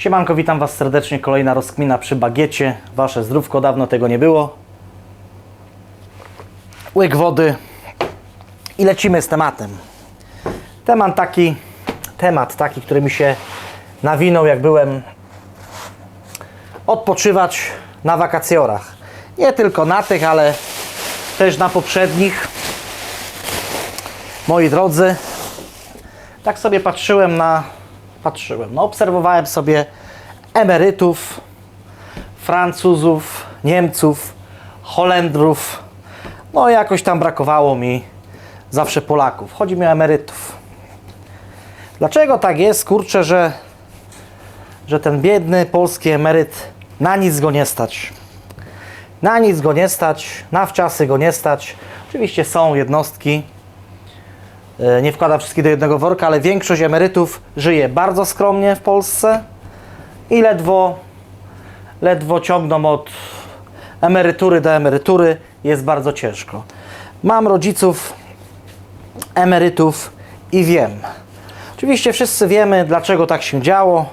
Siemanko, witam Was serdecznie. Kolejna rozkmina przy bagiecie. Wasze zdrówko, dawno tego nie było. Łyk wody i lecimy z tematem. Temat taki, temat taki, który mi się nawinął, jak byłem odpoczywać na wakacjorach. Nie tylko na tych, ale też na poprzednich. Moi drodzy, tak sobie patrzyłem na. Patrzyłem, no obserwowałem sobie emerytów, Francuzów, Niemców, Holendrów. No jakoś tam brakowało mi zawsze Polaków. Chodzi mi o emerytów. Dlaczego tak jest, kurczę, że, że ten biedny polski emeryt na nic go nie stać? Na nic go nie stać, na wczasy go nie stać. Oczywiście są jednostki, nie wkłada wszystkich do jednego worka, ale większość emerytów żyje bardzo skromnie w Polsce i ledwo, ledwo ciągną od emerytury do emerytury. Jest bardzo ciężko. Mam rodziców, emerytów i wiem. Oczywiście wszyscy wiemy, dlaczego tak się działo.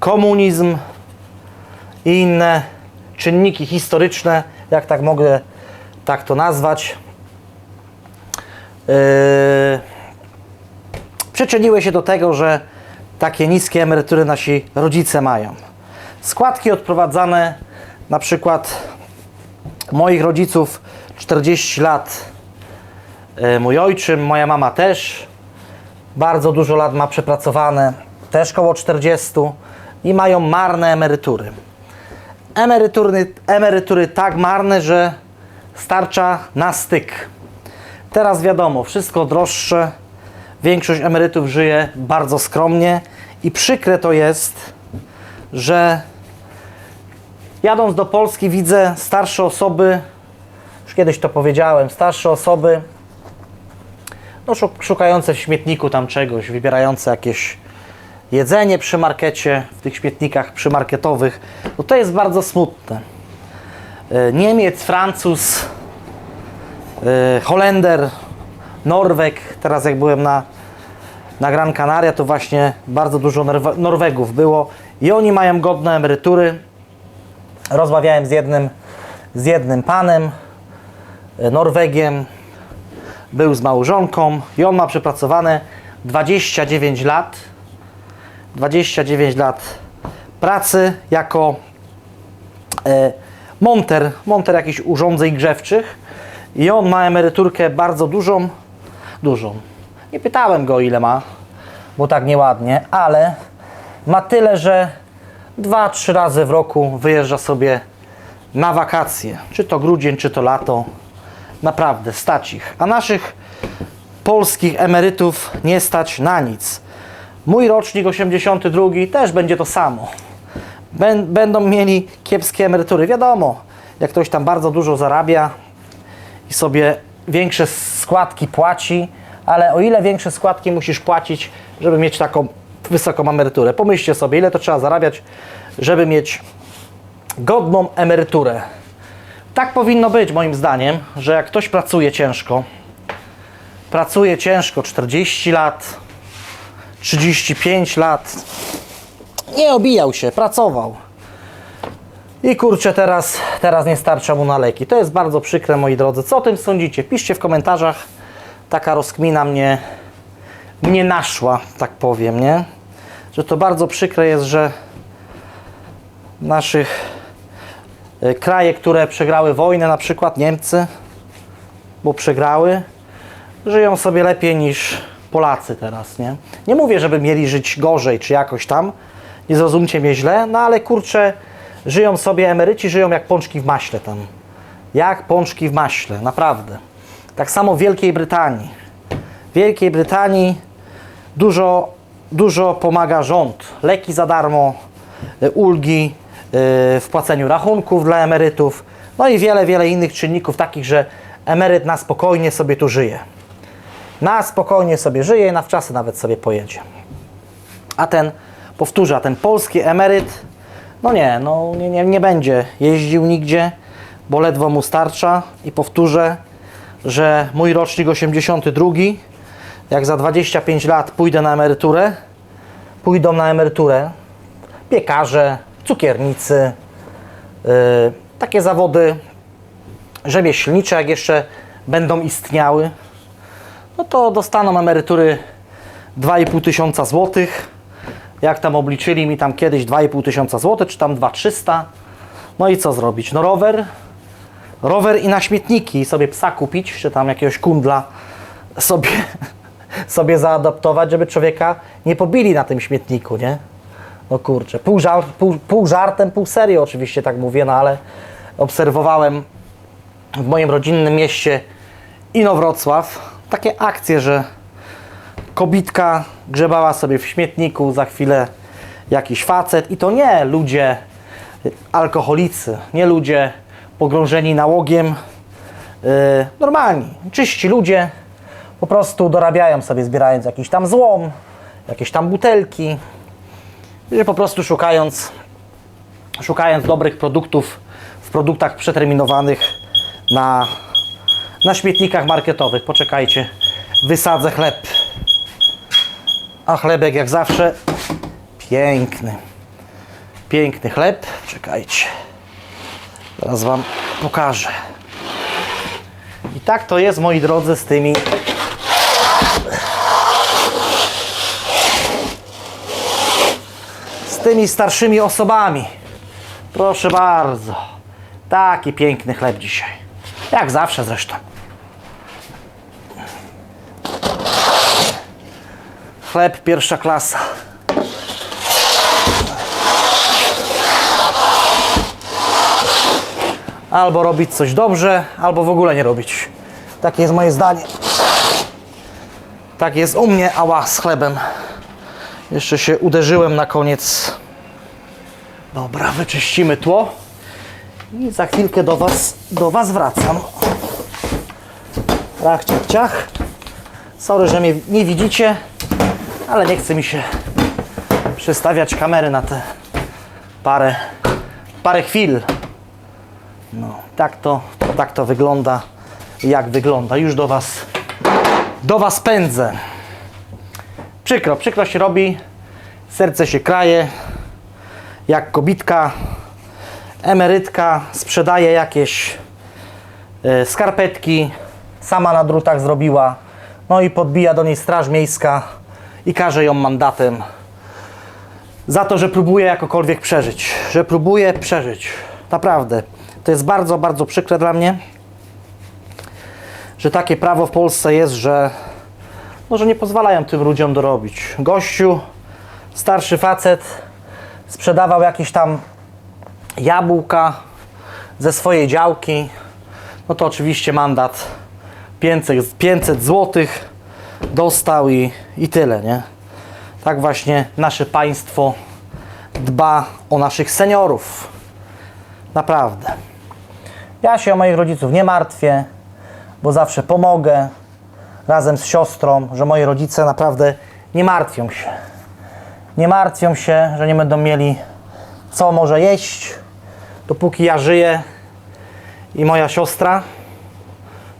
Komunizm i inne czynniki historyczne, jak tak mogę tak to nazwać, przyczyniły się do tego, że takie niskie emerytury nasi rodzice mają. Składki odprowadzane na przykład moich rodziców 40 lat, yy, mój ojczym, moja mama też, bardzo dużo lat ma przepracowane, też koło 40 i mają marne emerytury. Emerytury, emerytury tak marne, że starcza na styk. Teraz wiadomo, wszystko droższe. Większość emerytów żyje bardzo skromnie i przykre to jest, że jadąc do Polski widzę starsze osoby, już kiedyś to powiedziałem, starsze osoby no, szuk- szukające w śmietniku tam czegoś, wybierające jakieś jedzenie przy markecie, w tych śmietnikach przymarketowych. No to jest bardzo smutne. E, Niemiec, Francuz, Holender, Norweg. Teraz jak byłem na, na Gran Canaria, to właśnie bardzo dużo Norwe- Norwegów było i oni mają godne emerytury. Rozmawiałem z jednym, z jednym panem, y, Norwegiem, był z małżonką i on ma przepracowane 29 lat. 29 lat pracy jako e, monter, monter jakichś urządzeń grzewczych i on ma emeryturkę bardzo dużą, dużą. Nie pytałem go ile ma, bo tak nieładnie, ale ma tyle, że 2-3 razy w roku wyjeżdża sobie na wakacje. Czy to grudzień, czy to lato. Naprawdę, stać ich. A naszych polskich emerytów nie stać na nic. Mój rocznik 82 też będzie to samo. Bę- Będą mieli kiepskie emerytury. Wiadomo, jak ktoś tam bardzo dużo zarabia i sobie większe składki płaci, ale o ile większe składki musisz płacić, żeby mieć taką wysoką emeryturę? Pomyślcie sobie, ile to trzeba zarabiać, żeby mieć godną emeryturę. Tak powinno być, moim zdaniem, że jak ktoś pracuje ciężko, pracuje ciężko 40 lat, 35 lat, nie obijał się, pracował. I kurczę, teraz, teraz nie starcza mu na leki. To jest bardzo przykre, moi drodzy. Co o tym sądzicie? Piszcie w komentarzach. Taka rozkmina mnie, mnie naszła, tak powiem, nie? Że to bardzo przykre jest, że naszych e, kraje, które przegrały wojnę, na przykład Niemcy, bo przegrały, żyją sobie lepiej niż Polacy teraz, nie? Nie mówię, żeby mieli żyć gorzej czy jakoś tam, nie zrozumcie mnie źle, no ale kurczę, żyją sobie emeryci, żyją jak pączki w maśle tam. Jak pączki w maśle, naprawdę. Tak samo w Wielkiej Brytanii. W Wielkiej Brytanii dużo, dużo pomaga rząd. Leki za darmo, y, ulgi y, w płaceniu rachunków dla emerytów, no i wiele, wiele innych czynników takich, że emeryt na spokojnie sobie tu żyje. Na spokojnie sobie żyje na wczasy nawet sobie pojedzie. A ten, powtórzę, ten polski emeryt, no nie, no nie, nie, nie będzie jeździł nigdzie, bo ledwo mu starcza i powtórzę, że mój rocznik 82, jak za 25 lat pójdę na emeryturę, pójdą na emeryturę, piekarze, cukiernicy, yy, takie zawody rzemieślnicze, jak jeszcze będą istniały, no to dostaną emerytury 2,5 tysiąca złotych. Jak tam obliczyli mi tam kiedyś 2,5 tysiąca złotych, czy tam 2,300. No i co zrobić? No rower, rower i na śmietniki sobie psa kupić, czy tam jakiegoś kundla sobie, sobie zaadaptować, żeby człowieka nie pobili na tym śmietniku, nie? No kurczę, pół, żart, pół, pół żartem, pół serio oczywiście tak mówię, no ale obserwowałem w moim rodzinnym mieście Inowrocław takie akcje, że kobitka grzebała sobie w śmietniku, za chwilę jakiś facet i to nie ludzie alkoholicy, nie ludzie pogrążeni nałogiem, yy, normalni, czyści ludzie po prostu dorabiają sobie zbierając jakiś tam złom, jakieś tam butelki, że po prostu szukając, szukając dobrych produktów w produktach przeterminowanych na, na śmietnikach marketowych. Poczekajcie, wysadzę chleb. A chlebek jak zawsze piękny. Piękny chleb. Czekajcie. Teraz Wam pokażę. I tak to jest, moi drodzy, z tymi z tymi starszymi osobami. Proszę bardzo. Taki piękny chleb dzisiaj. Jak zawsze zresztą. Chleb pierwsza klasa. Albo robić coś dobrze, albo w ogóle nie robić. Takie jest moje zdanie. Tak jest u mnie, ała z chlebem. Jeszcze się uderzyłem na koniec. Dobra, wyczyścimy tło. I za chwilkę do Was, do was wracam. Rach, ciach, ciach. Sorry, że mnie nie widzicie, ale nie chce mi się przestawiać kamery na te parę, parę chwil. No, tak to, tak to wygląda, jak wygląda. Już do Was, do Was pędzę. Przykro, przykro się robi, serce się kraje, jak kobitka, emerytka sprzedaje jakieś e, skarpetki, sama na drutach zrobiła, no i podbija do niej straż miejska i każe ją mandatem za to, że próbuje jakokolwiek przeżyć, że próbuje przeżyć. Naprawdę. To jest bardzo, bardzo przykre dla mnie, że takie prawo w Polsce jest, że może nie pozwalają tym ludziom dorobić. Gościu, starszy facet, sprzedawał jakieś tam jabłka ze swojej działki, no to oczywiście mandat 500, 500 zł dostał i, i tyle, nie? Tak właśnie nasze państwo dba o naszych seniorów. Naprawdę. Ja się o moich rodziców nie martwię, bo zawsze pomogę razem z siostrą, że moi rodzice naprawdę nie martwią się. Nie martwią się, że nie będą mieli co może jeść, dopóki ja żyję i moja siostra,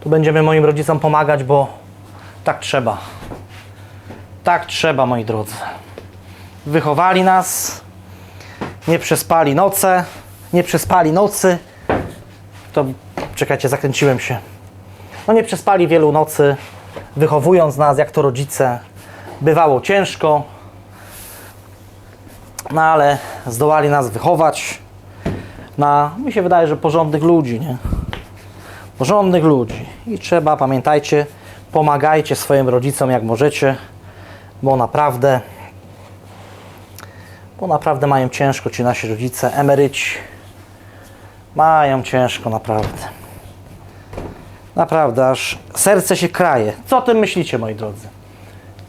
to będziemy moim rodzicom pomagać, bo tak trzeba. Tak trzeba, moi drodzy. Wychowali nas, nie przespali noce, nie przespali nocy. To czekajcie, zakręciłem się. No nie przespali wielu nocy, wychowując nas, jak to rodzice. Bywało ciężko, no ale zdołali nas wychować na, mi się wydaje, że porządnych ludzi, nie? Porządnych ludzi. I trzeba, pamiętajcie, pomagajcie swoim rodzicom jak możecie, bo naprawdę, bo naprawdę mają ciężko ci nasi rodzice, emeryci. Mają ciężko, naprawdę. Naprawdę, aż serce się kraje. Co o tym myślicie, moi drodzy?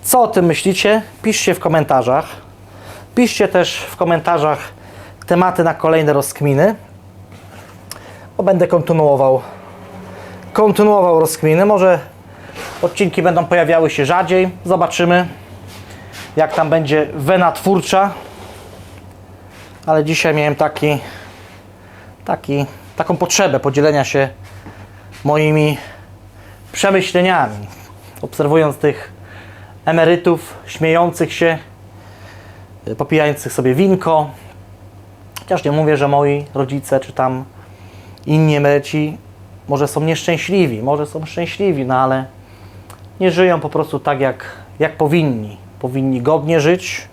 Co o tym myślicie? Piszcie w komentarzach. Piszcie też w komentarzach tematy na kolejne rozkminy, bo będę kontynuował, kontynuował rozkminy. Może odcinki będą pojawiały się rzadziej. Zobaczymy, jak tam będzie wena twórcza. Ale dzisiaj miałem taki, taki, taką potrzebę podzielenia się moimi przemyśleniami. Obserwując tych emerytów śmiejących się, popijających sobie winko, Chociaż nie mówię, że moi rodzice czy tam inni emeryci może są nieszczęśliwi, może są szczęśliwi, no ale nie żyją po prostu tak, jak, jak powinni. Powinni godnie żyć,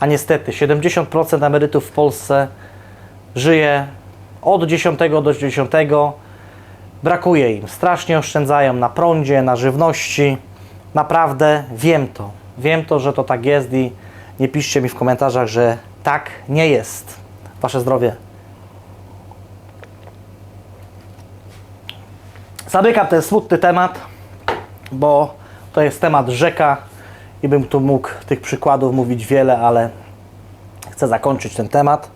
a niestety 70% emerytów w Polsce żyje od 10 do 10. Brakuje im, strasznie oszczędzają na prądzie, na żywności. Naprawdę wiem to. Wiem to, że to tak jest i nie piszcie mi w komentarzach, że tak nie jest. Wasze zdrowie. Zamykam ten smutny temat, bo to jest temat rzeka i bym tu mógł tych przykładów mówić wiele, ale chcę zakończyć ten temat.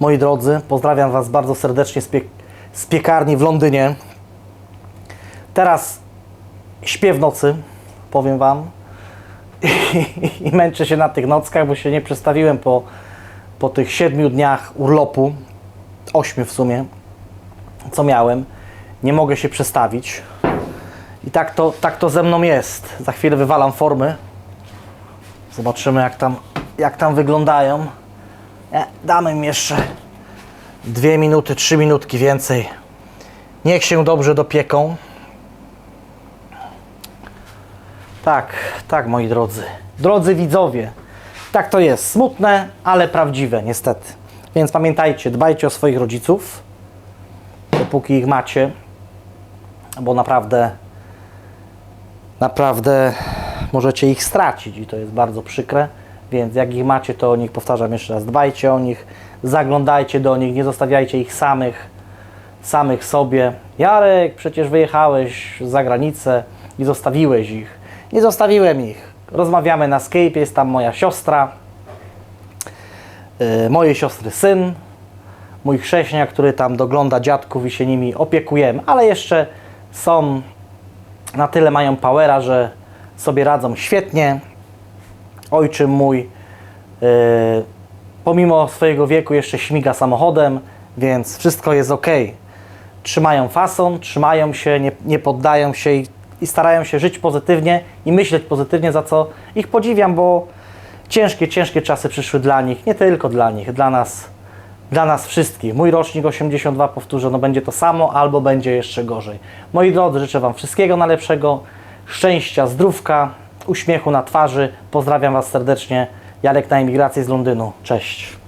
Moi drodzy, pozdrawiam Was bardzo serdecznie z, pie- z piekarni w Londynie. Teraz śpię w nocy, powiem Wam, i męczę się na tych nockach, bo się nie przestawiłem po, po tych siedmiu dniach urlopu, ośmiu w sumie, co miałem. Nie mogę się przestawić. I tak to, tak to ze mną jest. Za chwilę wywalam formy. Zobaczymy, jak tam, jak tam wyglądają. Nie, damy im jeszcze dwie minuty, trzy minutki więcej. Niech się dobrze dopieką. Tak, tak, moi drodzy. Drodzy widzowie, tak to jest. Smutne, ale prawdziwe, niestety. Więc pamiętajcie, dbajcie o swoich rodziców, dopóki ich macie, bo naprawdę, naprawdę możecie ich stracić i to jest bardzo przykre. Więc jak ich macie, to o nich, powtarzam jeszcze raz, dbajcie o nich, zaglądajcie do nich, nie zostawiajcie ich samych, samych sobie. Jarek, przecież wyjechałeś za granicę i zostawiłeś ich. Nie zostawiłem ich. Rozmawiamy na Skype, jest tam moja siostra, yy, mojej siostry syn, mój chrześniak, który tam dogląda dziadków i się nimi opiekujemy, ale jeszcze są, na tyle mają powera, że sobie radzą świetnie. Ojczym mój, yy, pomimo swojego wieku, jeszcze śmiga samochodem, więc wszystko jest ok. Trzymają fason, trzymają się, nie, nie poddają się i, i starają się żyć pozytywnie i myśleć pozytywnie, za co ich podziwiam, bo ciężkie, ciężkie czasy przyszły dla nich, nie tylko dla nich, dla nas, dla nas wszystkich. Mój rocznik 82, powtórzę, no będzie to samo albo będzie jeszcze gorzej. Moi drodzy, życzę Wam wszystkiego najlepszego, szczęścia, zdrówka, uśmiechu na twarzy. Pozdrawiam Was serdecznie. Jarek na emigracji z Londynu. Cześć.